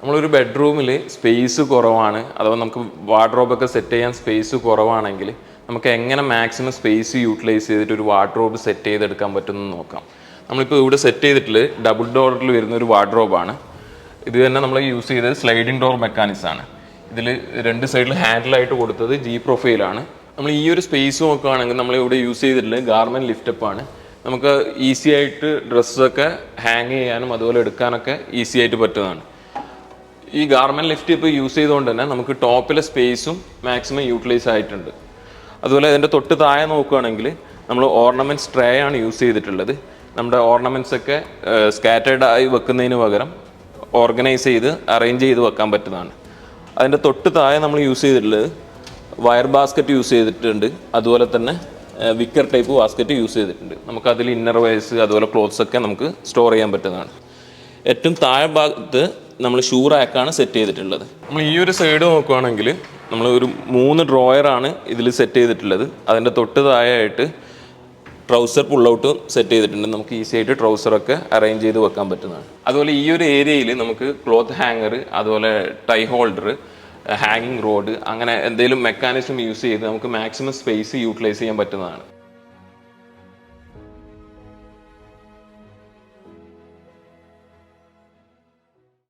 നമ്മളൊരു ബെഡ്റൂമിൽ സ്പേസ് കുറവാണ്. അഥവാ നമുക്ക് വാർഡ്രോബൊക്കെ സെറ്റ് ചെയ്യാൻ സ്പേസ് കുറവാണെങ്കിൽ നമുക്ക് എങ്ങനെ മാക്സിമം സ്പേസ് യൂട്ടിലൈസ് ചെയ്തിട്ട് ഒരു വാർഡ്രോബ് സെറ്റ് ചെയ്തെടുക്കാൻ പറ്റുമെന്ന് നോക്കാം. നമ്മളിപ്പോൾ ഇവിടെ സെറ്റ് ചെയ്തിട്ടുള്ള ഡബിൾ ഡോറിൽ വരുന്ന ഒരു വാർഡ്രോബാണ് ഇത് തന്നെ നമ്മൾ യൂസ് ചെയ്തത് സ്ലൈഡിംഗ് ഡോർ മെക്കാനിക്സ് ആണ്. ഇതിൽ രണ്ട് സൈഡിൽ ഹാൻഡിലായിട്ട് കൊടുത്തത് ജി പ്രൊഫൈലാണ് നമ്മൾ ഈ ഒരു സ്പേസ് നോക്കുകയാണെങ്കിൽ നമ്മൾ ഇവിടെ യൂസ് ചെയ്തിട്ടുള്ള ഗാർമെന്റ് ലിഫ്റ്റപ്പ് ആണ്. നമുക്ക് ഈസി ആയിട്ട് ഡ്രസ്സൊക്കെ ഹാങ് ചെയ്യാനും അതുപോലെ എടുക്കാനൊക്കെ ഈസി ആയിട്ട് പറ്റുന്നതാണ്. ഈ ഗാർമെന്റ് ലിഫ്റ്റ് ഇപ്പോൾ യൂസ് ചെയ്തുകൊണ്ട് തന്നെ നമുക്ക് ടോപ്പിലെ സ്പേസും മാക്സിമം യൂട്ടിലൈസ് ആയിട്ടുണ്ട്. അതുപോലെ ഇതിന്റെ തൊട്ട് താഴെ നോക്കുകയാണെങ്കിൽ നമ്മൾ ഓർണമെന്റ്സ് ട്രേ ആണ് യൂസ് ചെയ്തിട്ടുള്ളത്. നമ്മുടെ ഓർണമെന്റ്സ് ഒക്കെ സ്കാറ്റേഡ് ആയി വെക്കുന്നതിന് പകരം ഓർഗനൈസ് ചെയ്ത് അറേഞ്ച് ചെയ്ത് വെക്കാൻ പറ്റുന്നതാണ്. അതിന്റെ തൊട്ട് താഴെ നമ്മൾ യൂസ് ചെയ്തിട്ടുള്ളത് വയർ ബാസ്ക്കറ്റ് യൂസ് ചെയ്തിട്ടുണ്ട്. അതുപോലെ തന്നെ വിക്കർ ടൈപ്പ് ബാസ്ക്കറ്റ് യൂസ് ചെയ്തിട്ടുണ്ട്. നമുക്ക് അതിൽ ഇന്നർ വയസ് അതുപോലെ ക്ലോത്ത്സ് ഒക്കെ നമുക്ക് സ്റ്റോർ ചെയ്യാൻ പറ്റുന്നതാണ്. ഏറ്റവും താഴെ ഭാഗത്ത് നമ്മൾ ഷൂ റാക്കാണ് സെറ്റ് ചെയ്തിട്ടുള്ളത്. നമ്മൾ ഈ ഒരു സൈഡ് നോക്കുവാണെങ്കിൽ നമ്മൾ ഒരു മൂന്ന് ഡ്രോയറാണ് ഇതിൽ സെറ്റ് ചെയ്തിട്ടുള്ളത്. അതിന്റെ തൊട്ട് താഴെയായിട്ട് ട്രൗസർ പുൾ ഔട്ട് സെറ്റ് ചെയ്തിട്ടുണ്ട്. നമുക്ക് ഈസി ആയിട്ട് ട്രൗസറൊക്കെ അറേഞ്ച് ചെയ്ത് വെക്കാൻ പറ്റുന്നതാണ്. അതുപോലെ ഈ ഒരു ഏരിയയിൽ നമുക്ക് ക്ലോത്ത് ഹാങ്ങർ അതുപോലെ ടൈ ഹോൾഡർ ഹാങ്ങിങ് റോഡ് അങ്ങനെ എന്തെങ്കിലും മെക്കാനിസം യൂസ് ചെയ്ത് നമുക്ക് മാക്സിമം സ്പേസ് യൂട്ടിലൈസ് ചെയ്യാൻ പറ്റുന്നതാണ്.